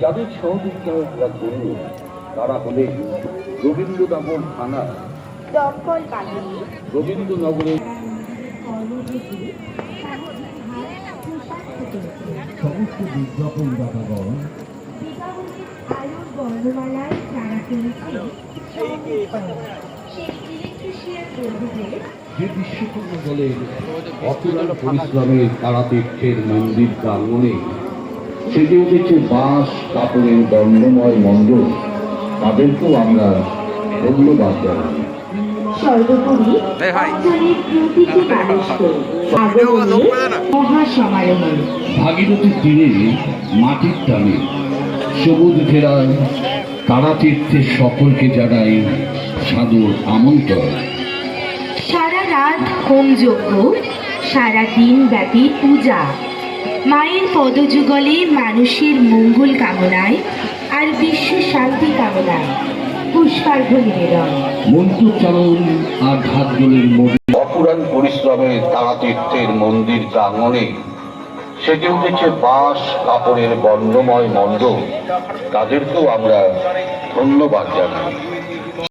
যাদের আমরা করল তারা হলেন রবীন্দ্রনগর থানা রবীন্দ্রনগরের সমস্ত বিজ্ঞাপনদাতাগণ আলোর বর্ণমালায় তারা বন্ধুদের যে বিশ্বকর্মা দলের অতুরাল পরিশ্রমে তারাতীর্থের মন্দির প্রাঙ্গণে সেজে উঠেছে বাঁশ কাপড়ের দণ্ডময় মণ্ডল তাদেরকেও আমরা ধন্যবাদ জানাই। সর্বোপরি এই ভাই। অঞ্চলের প্রতিটি মানুষকে আগমনে মহাসমারোহে ভাগীরথীর তীরে মাটির টানে সবুজ ঘেরায় তারাতীর্থের সকলকে জানাই সাদর আমন্ত্রণ। রাত হোমযজ্ঞ সারা দিন ব্যাপী পূজা। মায়ের পদযুগলে মানুষের মঙ্গল কামনায় আর বিশ্ব শান্তি কামনায় পুষ্পার্ঘ নিবেদন। মন্ত্রোচ্চারণ আর ঘাটগুলির মধ্যে। অপুরাণ পরিশ্রমে তারাতীর্থের মন্দির প্রাঙ্গণে সেজে উঠেছে বাঁশ কাপড়ের বর্ণময় মণ্ডপ। তাদেরকেও আমরা ধন্যবাদ জানাই।